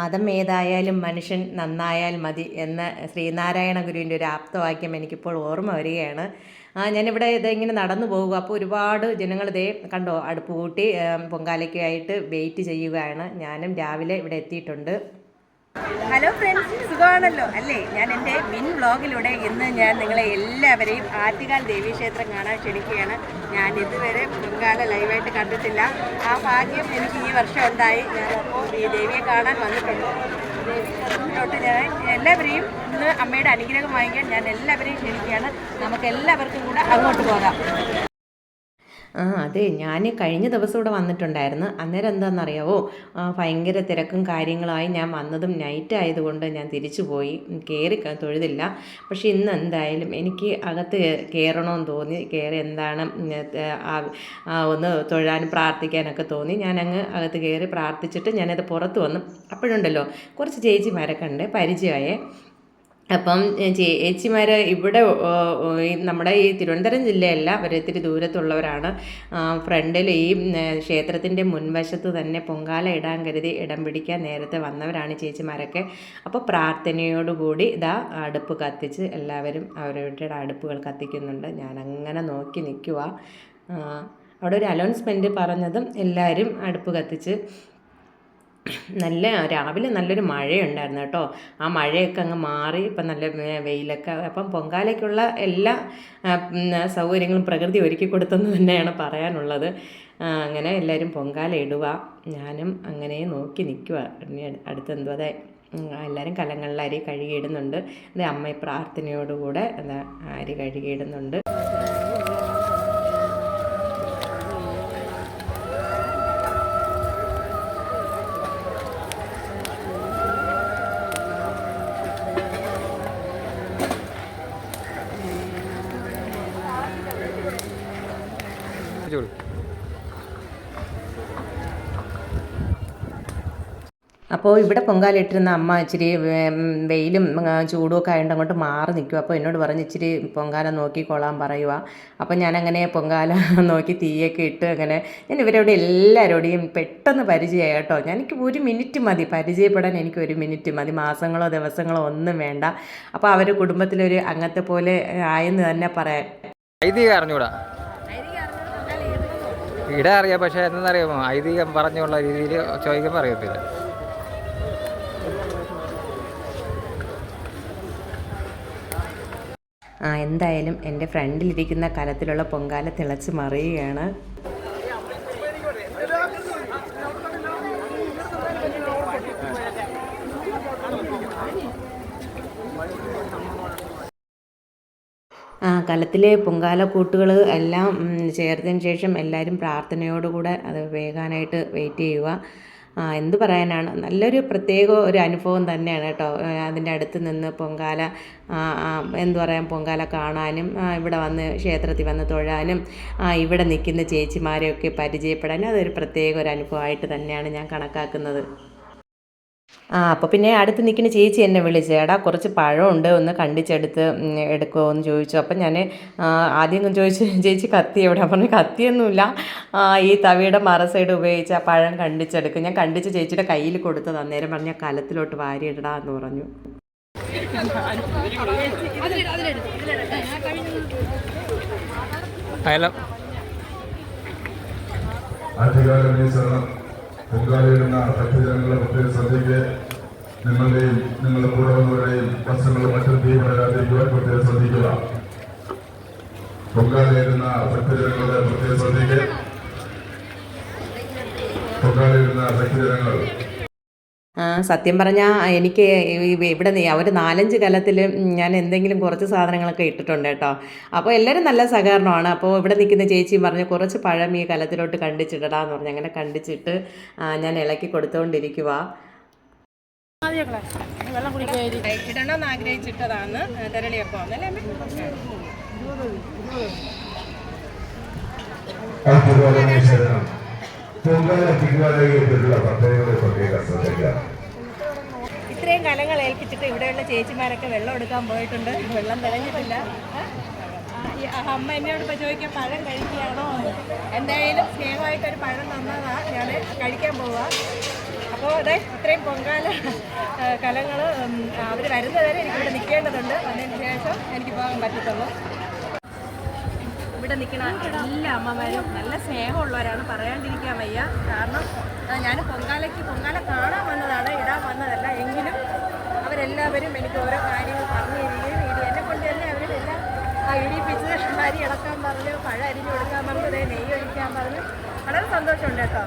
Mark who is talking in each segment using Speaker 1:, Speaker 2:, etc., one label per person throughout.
Speaker 1: മതം ഏതായാലും മനുഷ്യൻ നന്നായാൽ മതി എന്ന ശ്രീനാരായണ ഗുരുവിന്റെ ഒരു ആപ്തവാക്യം എനിക്കിപ്പോൾ ഓർമ്മ വരികയാണ്. ഞാനിവിടെ ഇത് ഇങ്ങനെ നടന്നു പോകുക അപ്പോൾ ഒരുപാട് ജനങ്ങൾ ഇതേ കണ്ടോ അടുപ്പ് കൂട്ടി പൊങ്കാലയ്ക്കായിട്ട് വെയിറ്റ് ചെയ്യുകയാണ്. ഞാനും രാവിലെ ഇവിടെ എത്തിയിട്ടുണ്ട്.
Speaker 2: ഹലോ ഫ്രണ്ട്സ് സുഖമാണല്ലോ? അല്ലേ? ഞാൻ എന്റെ മിൻ വ്ളോഗിലൂടെ ഇന്ന് ഞാൻ നിങ്ങളെ എല്ലാവരെയും ആറ്റുകാൽ ദേവീക്ഷേത്രം കാണാൻ ക്ഷണിക്കുകയാണ്. ഞാൻ ഇതുവരെ മുൻകാല ലൈവായിട്ട് കണ്ടിട്ടില്ല. ആ ഭാഗ്യം എനിക്ക് ഈ വർഷം ഉണ്ടായി. ഞാൻ ഈ ദേവിയെ കാണാൻ വന്നിട്ടുണ്ട്. ഞാൻ എല്ലാവരെയും ഇന്ന് അമ്മയുടെ അനുഗ്രഹം വാങ്ങിക്കാൻ ഞാൻ എല്ലാവരെയും ക്ഷണിക്കുകയാണ്. നമുക്ക് എല്ലാവർക്കും കൂടെ അങ്ങോട്ട് പോകാം.
Speaker 1: ആ അതെ. ഞാൻ കഴിഞ്ഞ ദിവസം ഇവിടെ വന്നിട്ടുണ്ടായിരുന്നു. അന്നേരം എന്താണെന്നറിയാവോ? ഭയങ്കര തിരക്കും കാര്യങ്ങളായി ഞാൻ വന്നതും നൈറ്റ് ആയതുകൊണ്ട് ഞാൻ തിരിച്ചു പോയി. കയറി തൊഴുതില്ല. പക്ഷേ ഇന്ന് എന്തായാലും എനിക്ക് അകത്ത് കയറണമെന്ന് തോന്നി. കയറി എന്താണ് ഒന്ന് തൊഴാനും പ്രാർത്ഥിക്കാനൊക്കെ തോന്നി. ഞാൻ അങ്ങ് അകത്ത് കയറി പ്രാർത്ഥിച്ചിട്ട് ഞാനത് പുറത്ത് വന്നു. അപ്പോഴുണ്ടല്ലോ കുറച്ച് ചേച്ചിമാരൊക്കെ ഉണ്ട് പരിചയമായേ. അപ്പം ചേച്ചിമാർ ഇവിടെ നമ്മുടെ ഈ തിരുവനന്തപുരം ജില്ലയല്ല അവർ ഇത്തിരി ദൂരത്തുള്ളവരാണ്. ഫ്രണ്ടിൽ ഈ ക്ഷേത്രത്തിന്റെ മുൻവശത്ത് തന്നെ പൊങ്കാല ഇടാൻ കരുതി ഇടം പിടിക്കാൻ നേരത്തെ വന്നവരാണ് ചേച്ചിമാരൊക്കെ. അപ്പോൾ പ്രാർത്ഥനയോടുകൂടി ഇതാ അടുപ്പ് കത്തിച്ച് എല്ലാവരും അവരുടെ അടുപ്പുകൾ കത്തിക്കുന്നുണ്ട്. ഞാനങ്ങനെ നോക്കി നിൽക്കുക അവിടെ ഒരു അനൗൺസ്മെന്റ് പറഞ്ഞതും എല്ലാവരും അടുപ്പ് കത്തിച്ച് നല്ല രാവിലെ നല്ലൊരു മഴയുണ്ടായിരുന്നു കേട്ടോ. ആ മഴയൊക്കെ അങ്ങ് മാറി ഇപ്പം നല്ല വെയിലൊക്കെ അപ്പം പൊങ്കാലയ്ക്കുള്ള എല്ലാ സൗകര്യങ്ങളും പ്രകൃതി ഒരുക്കി കൊടുത്തെന്ന് തന്നെയാണ് പറയാനുള്ളത്. അങ്ങനെ എല്ലാവരും പൊങ്കാല ഇടുക. ഞാനും അങ്ങനെ നോക്കി നിൽക്കുക അടുത്തെന്തോ അതെ എല്ലാവരും കലങ്ങളിൽ അരി കഴുകിയിടുന്നുണ്ട്. അതെ അമ്മ പ്രാർത്ഥനയോടുകൂടെ അരി കഴുകിയിടുന്നുണ്ട്. അപ്പോൾ ഇവിടെ പൊങ്കാല ഇട്ടിരുന്ന അമ്മ ഇച്ചിരി വെയിലും ചൂടും ഒക്കെ ആയതുകൊണ്ട് അങ്ങോട്ട് മാറി നിൽക്കും അപ്പോൾ എന്നോട് പറഞ്ഞ് ഇച്ചിരി പൊങ്കാല നോക്കിക്കൊള്ളാൻ പറയുക അപ്പോൾ ഞാനങ്ങനെ പൊങ്കാല നോക്കി തീയൊക്കെ ഇട്ട് അങ്ങനെ ഞാൻ ഇവരോട് എല്ലാവരോടെയും പെട്ടെന്ന് പരിചയമായി കേട്ടോ. എനിക്ക് ഒരു മിനിറ്റ് മതി. പരിചയപ്പെടാൻ എനിക്ക് ഒരു മിനിറ്റ് മതി. മാസങ്ങളോ ദിവസങ്ങളോ ഒന്നും വേണ്ട. അപ്പോൾ അവർ കുടുംബത്തിലൊരു അംഗത്തെ പോലെ ആയെന്ന് തന്നെ പറയാം.
Speaker 3: ഐതിഹ്യം അറിഞ്ഞൂടാ? ഇവിടെ അറിയാം. പക്ഷേ എന്തെന്നറിയാമോ? ഐതിഹ്യം പറഞ്ഞുള്ള രീതിയിൽ ചോദിക്കുമ്പോൾ അറിയത്തില്ല.
Speaker 1: എന്തായാലും എന്റെ ഫ്രണ്ടിലിരിക്കുന്ന കലത്തിലുള്ള പൊങ്കാല തിളച്ച് മറിയുകയാണ്. ആ കലത്തിലെ പൊങ്കാലക്കൂട്ടുകൾ എല്ലാം ഉം, ചേർത്തതിന് ശേഷം എല്ലാവരും പ്രാർത്ഥനയോടുകൂടെ അത് വേകാനായിട്ട് വെയിറ്റ് ചെയ്യുക. ആ, എന്ത് പറയാനാണ്? നല്ലൊരു പ്രത്യേക ഒരു അനുഭവം തന്നെയാണ് കേട്ടോ. അതിന്റെ അടുത്ത് നിന്ന് പൊങ്കാല എന്ത് പറയാം പൊങ്കാല കാണാനും ഇവിടെ വന്ന് ക്ഷേത്രത്തിൽ വന്ന് തൊഴാനും ഇവിടെ നിൽക്കുന്ന ചേച്ചിമാരെയൊക്കെ പരിചയപ്പെടാനും അതൊരു പ്രത്യേക ഒരു അനുഭവമായിട്ട് തന്നെയാണ് ഞാൻ കണക്കാക്കുന്നത്. ആ അപ്പോൾ പിന്നെ അടുത്ത് നിൽക്കുന്ന ചേച്ചി എന്നെ വിളിച്ചു എടാ കുറച്ച് പഴമുണ്ട് ഒന്ന് കണ്ടിച്ചെടുത്ത് എടുക്കുമോ എന്ന് ചോദിച്ചു. അപ്പം ഞാൻ ആദ്യം ഒന്ന് ചോദിച്ചു ചേച്ചി കത്തി എവിടെ? പറഞ്ഞു കത്തിയൊന്നുമില്ല. ഈ തവിയുടെ മറ സൈഡ് ഉപയോഗിച്ച് ആ പഴം കണ്ടിച്ചെടുക്കും. ഞാൻ കണ്ടിച്ച് ചേച്ചിയുടെ കയ്യിൽ കൊടുത്തത് അന്നേരം പറഞ്ഞ കലത്തിലോട്ട് വാരിയിടടാ എന്ന് പറഞ്ഞു.
Speaker 4: പൊങ്കാലയിടുന്ന ഭക്തജനങ്ങളെ പ്രത്യേക ശ്രദ്ധയ്ക്ക് നിങ്ങളുടെയും നിങ്ങളുടെ കൂടെ വന്നവരുടെയും വസ്ത്രങ്ങളും മറ്റും തീ പടരാതിരിക്കുവാൻ പ്രത്യേകം ശ്രദ്ധിക്കുക. പൊങ്കാലയിടുന്ന ഭക്തജനങ്ങളുടെ പ്രത്യേക ശ്രദ്ധയ്ക്ക് പൊങ്കാലയിടുന്ന ഭക്തജനങ്ങൾ
Speaker 1: സത്യം പറഞ്ഞാൽ എനിക്ക് ഇവിടെ നി- ഒരു നാലഞ്ച് കലത്തിൽ ഞാൻ എന്തെങ്കിലും കുറച്ച് സാധനങ്ങളൊക്കെ ഇട്ടിട്ടുണ്ട് കേട്ടോ. അപ്പോൾ എല്ലാവരും നല്ല സഹകരണമാണ്. അപ്പോൾ ഇവിടെ നിൽക്കുന്ന ചേച്ചിയും പറഞ്ഞു കുറച്ച് പഴം ഈ കലത്തിലോട്ട് കണ്ടിച്ചിടടാന്ന് പറഞ്ഞു. അങ്ങനെ കണ്ടിച്ചിട്ട് ഞാൻ ഇളക്കി കൊടുത്തുകൊണ്ടിരിക്കുക
Speaker 2: ഇടണമെന്ന് ആഗ്രഹിച്ചിട്ടതാണ് തെരളിയപ്പം അല്ലേ
Speaker 4: പ്രത്യേക ശ്രദ്ധയ്ക്ക്
Speaker 2: ഇത്രയും കലങ്ങൾ ഏൽപ്പിച്ചിട്ട് ഇവിടെയുള്ള ചേച്ചിമാരൊക്കെ വെള്ളം എടുക്കാൻ പോയിട്ടുണ്ട്. വെള്ളം തികഞ്ഞിട്ടില്ല അമ്മ എന്നോട് ഇപ്പോൾ ചോദിക്കാൻ പഴം കഴിക്കുകയാണോ? എന്തായാലും സ്നേഹമായിട്ടൊരു പഴം തന്നതാണ് ഞാൻ കഴിക്കാൻ പോവാം. അപ്പോൾ അതെ ഇത്രയും പൊങ്കാല കലങ്ങൾ അവർ വരുന്നവരെ എനിക്കിവിടെ നിൽക്കേണ്ടതുണ്ട്. അതിന് ശേഷം എനിക്ക് പോകാൻ പറ്റത്തുള്ളൂ. ഇവിടെ നിൽക്കുന്ന എല്ലാ അമ്മമാരും നല്ല സ്നേഹമുള്ളവരാണ്. പറയാണ്ടിരിക്കാൻ വയ്യ. കാരണം ഞാൻ പൊങ്കാലയ്ക്ക് പൊങ്കാല കാണാൻ വന്നതാണ്. ഇടാൻ അവരെല്ലാവരും എനിക്ക് ഓരോ കാര്യങ്ങൾ പറഞ്ഞു തരികയും ഇത് എന്നെ കൊണ്ട് തന്നെ അവരെല്ലാം ആ ഇടിപ്പിച്ച് അരി ഇളക്കാൻ പറഞ്ഞു പഴം അരിഞ്ഞു കൊടുക്കാൻ പറഞ്ഞു അതേ നെയ്യ് ഒഴിക്കാൻ പറഞ്ഞു. വളരെ സന്തോഷമുണ്ട് കേട്ടോ.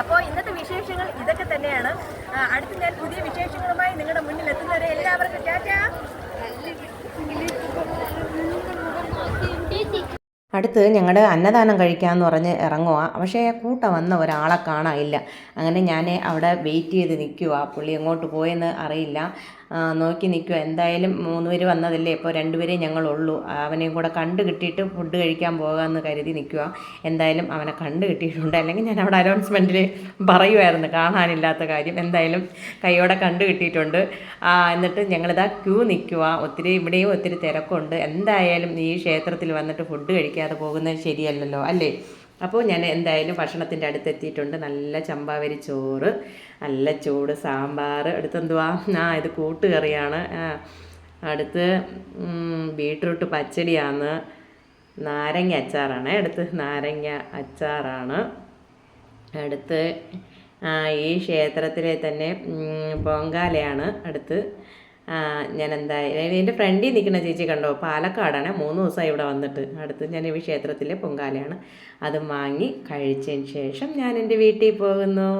Speaker 2: അപ്പോൾ ഇന്നത്തെ വിശേഷങ്ങൾ ഇതൊക്കെ തന്നെയാണ്. അടുത്ത് ഞാൻ പുതിയ വിശേഷങ്ങളുമായി നിങ്ങളുടെ മുന്നിൽ എത്തുന്നവരെ എല്ലാവർക്കും ടാറ്റാ.
Speaker 1: അടുത്ത് ഞങ്ങളുടെ അന്നദാനം കഴിക്കാമെന്ന് പറഞ്ഞ് ഇറങ്ങുക പക്ഷേ കൂട്ടം വന്ന ഒരാളെ കാണാനില്ല അങ്ങനെ ഞാൻ അവിടെ വെയിറ്റ് ചെയ്ത് നിൽക്കുക പുള്ളി എങ്ങോട്ട് പോയെന്ന് അറിയില്ല. നോക്കി നിൽക്കുക. എന്തായാലും മൂന്ന് പേര് വന്നതല്ലേ? ഇപ്പോൾ രണ്ടുപേരേ ഞങ്ങളുള്ളൂ. അവനെയും കൂടെ കണ്ടു കിട്ടിയിട്ട് ഫുഡ് കഴിക്കാൻ പോകാമെന്ന് കരുതി നിൽക്കുക. എന്തായാലും അവനെ കണ്ടു കിട്ടിയിട്ടുണ്ട്. അല്ലെങ്കിൽ ഞാൻ അവിടെ അനൗൺസ്മെന്റിൽ പറയുമായിരുന്നു കാണാനില്ലാത്ത കാര്യം. എന്തായാലും കൈയോടെ കണ്ടു കിട്ടിയിട്ടുണ്ട്. എന്നിട്ട് ഞങ്ങളിതാ ക്യൂ നിൽക്കുക. ഒത്തിരി ഇവിടെയും ഒത്തിരി തിരക്കുണ്ട്. എന്തായാലും ഈ ക്ഷേത്രത്തിൽ വന്നിട്ട് ഫുഡ് കഴിക്കാതെ പോകുന്നത് ശരിയല്ലല്ലോ അല്ലേ? അപ്പോൾ ഞാൻ എന്തായാലും ഭക്ഷണത്തിന്റെ അടുത്ത് എത്തിയിട്ടുണ്ട് നല്ല ചമ്പാവരി ചോറ് നല്ല ചൂട് സാമ്പാർ. അടുത്ത് എന്തുവാ? ആ ഇത് കൂട്ടുകറിയാണ്. അടുത്ത് ബീട്രൂട്ട് പച്ചടിയാണ്. നാരങ്ങ അച്ചാറാണ്. അടുത്ത് നാരങ്ങ അച്ചാറാണ്. അടുത്ത് ഈ ക്ഷേത്രത്തിലെ തന്നെ പൊങ്കാലയാണ്. അടുത്ത് ഞാൻ എന്തായാലും എന്റെ ഫ്രണ്ടിൽ നിൽക്കുന്ന ചേച്ചി കണ്ടോ? പാലക്കാടാണ്. മൂന്ന് ദിവസമായി ഇവിടെ വന്നിട്ട്. അടുത്ത് ഞാൻ ഈ ക്ഷേത്രത്തിലെ പൊങ്കാലയാണ്. അതും വാങ്ങി കഴിച്ചതിന് ശേഷം ഞാൻ എന്റെ വീട്ടിൽ പോകുന്നു.